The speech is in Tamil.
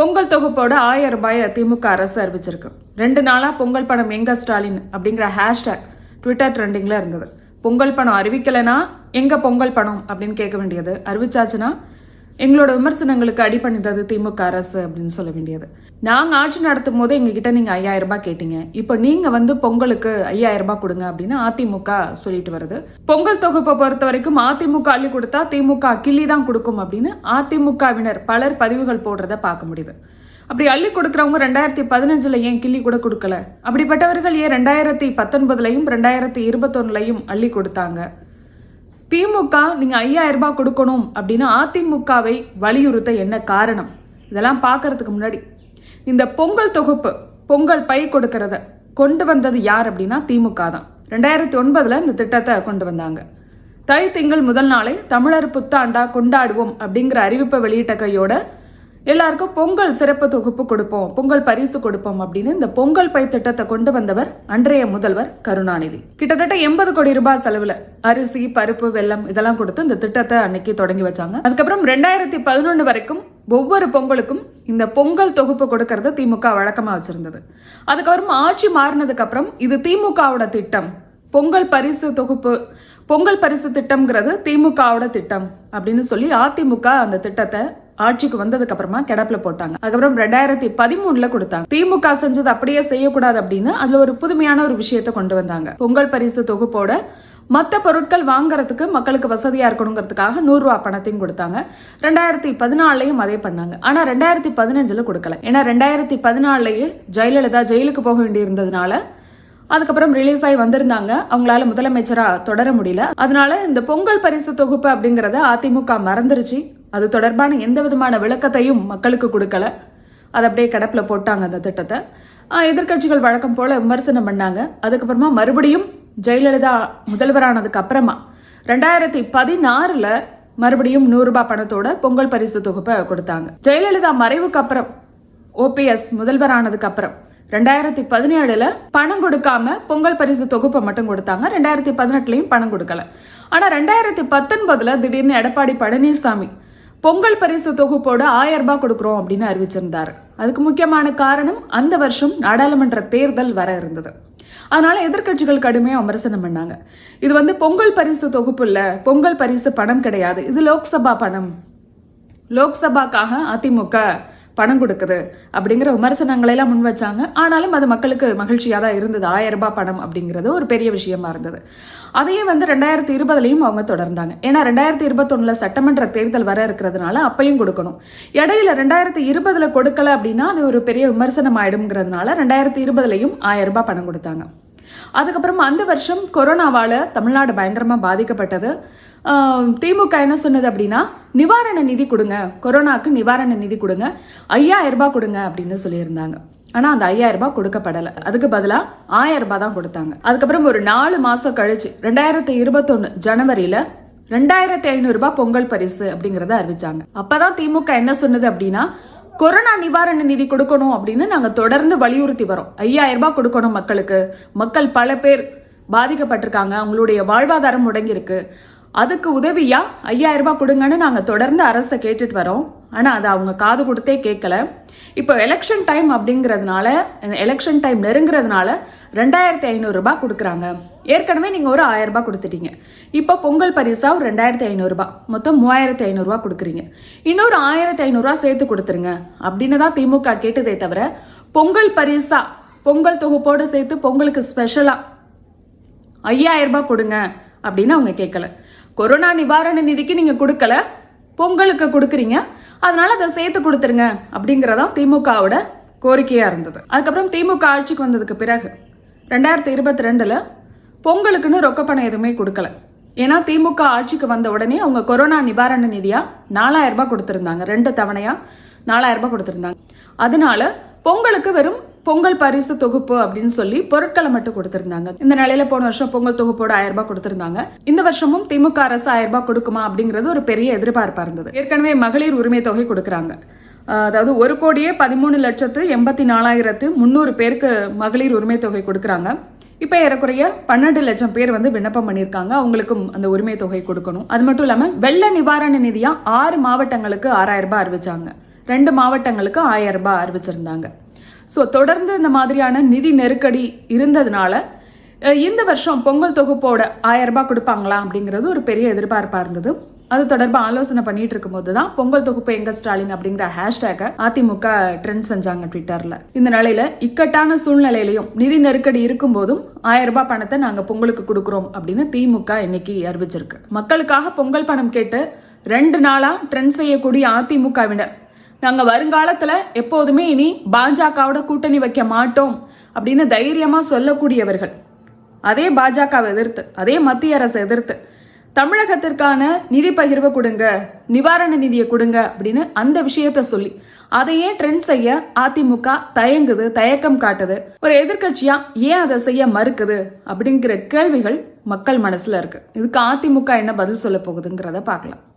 பொங்கல் தொகுப்போட ஆயிரம் ரூபாயை திமுக அரசு அறிவிச்சிருக்கு. ரெண்டு நாளாக பொங்கல் பணம் எங்க ஸ்டாலின் அப்படிங்கிற ஹேஷ்டேக் ட்விட்டர் ட்ரெண்டிங்கில் இருந்தது. பொங்கல் பணம் அறிவிக்கலைன்னா எங்கே பொங்கல் பணம் அப்படின்னு கேட்க வேண்டியது. அறிவிச்சாச்சுன்னா எங்களோட விமர்சனங்களுக்கு அடிபணிந்தது திமுக அரசு அப்படின்னு சொல்ல வேண்டியது. நாங்கள் ஆட்சி நடத்தும் போது எங்ககிட்ட நீங்கள் ஐயாயிரம் ரூபாய் கேட்டீங்க. இப்போ நீங்கள் வந்து பொங்கலுக்கு ஐயாயிரம் ரூபாய் கொடுங்க அப்படின்னு அதிமுக சொல்லிட்டு வருது. பொங்கல் தொகுப்பை பொறுத்த வரைக்கும் அதிமுக அள்ளி கொடுத்தா திமுக கிள்ளி தான் கொடுக்கும் அப்படின்னு அதிமுகவினர் பலர் பதிவுகள் போடுறத பார்க்க முடியுது. அப்படி அள்ளி கொடுக்குறவங்க ரெண்டாயிரத்தி பதினஞ்சுல ஏன் கிள்ளி கூட கொடுக்கல? அப்படிப்பட்டவர்கள் ஏன் ரெண்டாயிரத்தி பத்தொன்பதுலையும் ரெண்டாயிரத்தி இருபத்தொன்னுலையும் அள்ளி கொடுத்தாங்க? திமுக நீங்கள் ஐயாயிரம் ரூபாய் கொடுக்கணும் அப்படின்னு அதிமுகவை வலியுறுத்த என்ன காரணம்? இதெல்லாம் பார்க்கறதுக்கு முன்னாடி இந்த பொங்கல் தொகுப்பு பொங்கல் பை கொடுக்கறத கொண்டு வந்தது யார் அப்படின்னா திமுக தான். ரெண்டாயிரத்தி ஒன்பதுல இந்த திட்டத்தை கொண்டு வந்தாங்க. தை திங்கள் முதல் நாளை தமிழர் புத்தாண்டா கொண்டாடுவோம் அப்படிங்கிற அறிவிப்பை வெளியிட்ட கையோட எல்லாருக்கும் பொங்கல் சிறப்பு தொகுப்பு கொடுப்போம் பொங்கல் பரிசு கொடுப்போம் அப்படின்னு இந்த பொங்கல் பை திட்டத்தை கொண்டு வந்தவர் அன்றைய முதல்வர் கருணாநிதி. கிட்டத்தட்ட எண்பது கோடி ரூபாய் செலவுல அரிசி பருப்பு வெல்லம் இதெல்லாம் கொடுத்து இந்த திட்டத்தை அன்னைக்கு தொடங்கி வச்சாங்க. அதுக்கப்புறம் ரெண்டாயிரத்தி பதினொன்று வரைக்கும் ஒவ்வொரு பொங்கலுக்கும் இந்த பொங்கல் தொகுப்பு கொடுக்கறது திமுக வழக்கமாக வச்சுருந்தது. அதுக்கப்புறம் ஆட்சி மாறினதுக்கப்புறம் இது திமுகவோட திட்டம். பொங்கல் பரிசு தொகுப்பு பொங்கல் பரிசு திட்டம்ங்கிறது திமுகவோட திட்டம் அப்படின்னு சொல்லி அதிமுக அந்த திட்டத்தை ஆட்சிக்கு வந்ததுக்கு அப்புறமா கிடப்புல போட்டாங்க. அதுக்கப்புறம் ரெண்டாயிரத்தி பதிமூணுல கொடுத்தாங்க. திமுக செஞ்சது அப்படியே செய்யக்கூடாது அப்படின்னு அதுல ஒரு புதுமையான ஒரு விஷயத்த கொண்டு வந்தாங்க. பொங்கல் பரிசு தொகுப்போட மற்ற பொருட்கள் வாங்குறதுக்கு மக்களுக்கு வசதியாக இருக்கணுங்கிறதுக்காக நூறுரூவா பணத்தையும் கொடுத்தாங்க. ரெண்டாயிரத்தி பதினாலையும் அதே பண்ணாங்க. ஆனால் ரெண்டாயிரத்தி பதினஞ்சில் கொடுக்கல. ஏன்னா ரெண்டாயிரத்தி பதினாலையே ஜெயலலிதா ஜெயிலுக்கு போக வேண்டியிருந்ததுனால அதுக்கப்புறம் ரிலீஸ் ஆகி வந்திருந்தாங்க. அவங்களால முதலமைச்சராக தொடர முடியல. அதனால இந்த பொங்கல் பரிசு தொகுப்பு அப்படிங்கிறத அதிமுக மறந்துருச்சு. அது தொடர்பான எந்த விதமான விளக்கத்தையும் மக்களுக்கு கொடுக்கல. அது அப்படியே கிடப்பில் போட்டாங்க அந்த திட்டத்தை. எதிர்கட்சிகள் எதிர்க்கட்சிகள் வழக்கம் போல விமர்சனம் பண்ணாங்க. அதுக்கப்புறமா மறுபடியும் ஜெயலலிதா முதல்வரானதுக்கு அப்புறமா ரெண்டாயிரத்தி பதினாறுல மறுபடியும் நூறுரூபா பணத்தோட பொங்கல் பரிசு தொகுப்பை கொடுத்தாங்க. ஜெயலலிதா மறைவுக்கு அப்புறம் ஓபிஎஸ் முதல்வரானதுக்கு அப்புறம் ரெண்டாயிரத்தி பதினேழுல பணம் கொடுக்காம பொங்கல் பரிசு தொகுப்பை மட்டும் கொடுத்தாங்க. ரெண்டாயிரத்தி பதினெட்டுலையும் பணம் கொடுக்கல. ஆனா ரெண்டாயிரத்தி பத்தொன்பதுல திடீர்னு எடப்பாடி பழனிசாமி பொங்கல் பரிசு தொகுப்போட ஆயிரம் ரூபாய் கொடுக்குறோம் அப்படின்னு அறிவிச்சிருந்தாரு. அதுக்கு முக்கியமான காரணம் அந்த வருஷம் நாடாளுமன்ற தேர்தல் வர இருந்தது. அதனால் எதிர்க்கட்சிகள் கடுமையாக விமர்சனம் பண்ணாங்க. இது வந்து பொங்கல் பரிசு தொகுப்பு இல்லை பொங்கல் பரிசு பணம் கிடையாது. இது லோக்சபா பணம். லோக்சபாக்காக அதிமுக பணம் கொடுக்குது அப்படிங்கிற விமர்சனங்களெல்லாம் முன் வச்சாங்க. ஆனாலும் அது மக்களுக்கு மகிழ்ச்சியாக தான் இருந்தது. ஆயிரம் ரூபாய் பணம் அப்படிங்கிறது ஒரு பெரிய விஷயமா இருந்தது. அதையே வந்து ரெண்டாயிரத்தி இருபதுலையும் அவங்க தொடர்ந்தாங்க. ஏன்னா ரெண்டாயிரத்தி இருபத்தொன்னுல சட்டமன்ற தேர்தல் வர இருக்கிறதுனால அப்பையும் கொடுக்கணும். இடையில ரெண்டாயிரத்தி இருபதில் கொடுக்கல அப்படின்னா அது ஒரு பெரிய விமர்சனம் ஆயிடுங்கிறதுனால ரெண்டாயிரத்தி இருபதுலையும் ஆயிரம் ரூபாய் பணம் கொடுத்தாங்க. அதுக்கப்புறம் அந்த வருஷம் கொரோனாவால் தமிழ்நாடு பயங்கரமாக பாதிக்கப்பட்டது. திமுக என்ன சொன்னது அப்படின்னா நிவாரண நிதி கொடுங்க. கொரோனாக்கு நிவாரண நிதி கொடுங்க. ஐயாயிரம் ரூபாய் கொடுங்க அப்படின்னு சொல்லியிருந்தாங்க. ஆனால் அந்த ஐயாயிரம் ரூபாய் கொடுக்கப்படலை. அதுக்கு பதிலாக ஆயிரம் ரூபாய் தான் கொடுத்தாங்க. அதுக்கப்புறம் ஒரு நாலு மாதம் கழிச்சு ரெண்டாயிரத்தி இருபத்தொன்னு ஜனவரியில் ரெண்டாயிரத்தி ஐநூறுரூபா பொங்கல் பரிசு அப்படிங்கிறத அறிவிச்சாங்க. அப்போதான் திமுக என்ன சொன்னது அப்படின்னா கொரோனா நிவாரண நிதி கொடுக்கணும் அப்படின்னு நாங்கள் தொடர்ந்து வலியுறுத்தி வரோம். ஐயாயிரம் ரூபாய் கொடுக்கணும் மக்களுக்கு. மக்கள் பல பேர் பாதிக்கப்பட்டிருக்காங்க. அவங்களுடைய வாழ்வாதாரம் முடங்கியிருக்கு. அதுக்கு உதவியா ஐயாயிரம் ரூபாய் கொடுங்கன்னு நாங்கள் தொடர்ந்து அரசை கேட்டுட்டு வரோம். ஆனால் அதை அவங்க காது கொடுத்தே கேட்கல. இப்போ எலெக்ஷன் டைம் அப்படிங்கிறதுனால எலெக்ஷன் டைம் நெருங்குறதுனால ரெண்டாயிரத்தி ஐநூறுரூபா கொடுக்குறாங்க. ஏற்கனவே நீங்கள் ஒரு ஆயிரம் ரூபாய் கொடுத்துட்டீங்க. இப்போ பொங்கல் பரிசா ஒரு ரெண்டாயிரத்தி ஐநூறுரூபா மொத்தம் மூவாயிரத்தி ஐநூறுரூவா கொடுக்குறீங்க. இன்னொரு ஆயிரத்தி ஐநூறுரூவா சேர்த்து கொடுத்துருங்க. அப்படின்னு தான் திமுக கேட்டதே தவிர பொங்கல் பரிசா பொங்கல் தொகுப்போடு சேர்த்து பொங்கலுக்கு ஸ்பெஷலாக ஐயாயிரம் ரூபாய் கொடுங்க அப்படின்னு அவங்க கேட்கல. கொரோனா நிவாரண நிதிக்கு நீங்கள் கொடுக்கல பொங்கலுக்கு கொடுக்குறீங்க அதனால அதை சேர்த்து கொடுத்துருங்க அப்படிங்கிறதான் திமுகவோட கோரிக்கையாக இருந்தது. அதுக்கப்புறம் திமுக ஆட்சிக்கு வந்ததுக்கு பிறகு ரெண்டாயிரத்தி இருபத்தி ரெண்டில் பொங்கலுக்குன்னு ரொக்க பணம் எதுவுமே கொடுக்கல. ஏன்னா திமுக ஆட்சிக்கு வந்த உடனே அவங்க கொரோனா நிவாரண நிதியாக நாலாயிரம் ரூபாய் கொடுத்துருந்தாங்க. ரெண்டு தவணையாக நாலாயிரம் ரூபாய் கொடுத்துருந்தாங்க. அதனால பொங்கலுக்கு வெறும் பொங்கல் பரிசு தொகுப்பு அப்படின்னு சொல்லி பொருட்களை மட்டும் கொடுத்திருந்தாங்க. இந்த நிலையில போன வருஷம் பொங்கல் தொகுப்போட ஆயிரம் ரூபாய் கொடுத்திருந்தாங்க. இந்த வருஷமும் திமுக அரசு ஆயிரம் ரூபாய் கொடுக்குமா அப்படிங்கிறது ஒரு பெரிய எதிர்பார்ப்பா இருந்தது. ஏற்கனவே மகளிர் உரிமை தொகை கொடுக்குறாங்க. அதாவது ஒரு கோடியே பதிமூணு லட்சத்து எண்பத்தி நாலாயிரத்து முந்நூறு பேருக்கு மகளிர் உரிமை தொகை கொடுக்குறாங்க. இப்போ ஏறக்குறைய பன்னெண்டு லட்சம் பேர் வந்து விண்ணப்பம் பண்ணியிருக்காங்க. அவங்களுக்கும் அந்த உரிமை தொகை கொடுக்கணும். அது மட்டும் இல்லாமல் வெள்ள நிவாரண நிதியாக ஆறு மாவட்டங்களுக்கு ஆறாயிரம் ரூபாய் அறிவிச்சாங்க. ரெண்டு மாவட்டங்களுக்கு ஆயிரம் ரூபாய் அறிவிச்சிருந்தாங்க. ஸோ தொடர்ந்து இந்த மாதிரியான நிதி நெருக்கடி இருந்ததுனால இந்த வருஷம் பொங்கல் தொகுப்போட ஆயிரம் ரூபாய் கொடுப்பாங்களா அப்படிங்கிறது ஒரு பெரிய எதிர்பார்ப்பாக இருந்தது. அது தொடர்பாக ஆலோசனை பண்ணிட்டு இருக்கும்போது தான் பொங்கல் தொகுப்பு எங்க ஸ்டாலின் அப்படிங்கிற ஹேஷ்டேக்கை அதிமுக ட்ரெண்ட் செஞ்சாங்க ட்விட்டர்ல. இந்த நிலையில இக்கட்டான சூழ்நிலையிலையும் நிதி நெருக்கடி இருக்கும்போதும் ஆயிரம் ரூபாய் பணத்தை நாங்க பொங்கலுக்கு கொடுக்குறோம் அப்படின்னு திமுக இன்னைக்கு அறிவிச்சிருக்கு. மக்களுக்காக பொங்கல் பணம் கேட்டு ரெண்டு நாளா ட்ரெண்ட் செய்யக்கூடிய அதிமுகவினர் நாங்கள் வருங்காலத்தில் எப்போதுமே இனி பாஜகவோட கூட்டணி வைக்க மாட்டோம் அப்படின்னு தைரியமாக சொல்லக்கூடியவர்கள். அதே பாஜகவை எதிர்த்து அதே மத்திய அரசை எதிர்த்து தமிழகத்திற்கான நிதி பகிர்வை கொடுங்க நிவாரண நிதியை கொடுங்க அப்படின்னு அந்த விஷயத்த சொல்லி அதையே ட்ரெண்ட் செய்ய அதிமுக தயங்குது தயக்கம் காட்டுது. ஒரு எதிர்கட்சியா ஏன் அதை செய்ய மறுக்குது அப்படிங்கிற கேள்விகள் மக்கள் மனசுல இருக்கு. இதுக்கு அதிமுக என்ன பதில் சொல்ல போகுதுங்கிறத பார்க்கலாம்.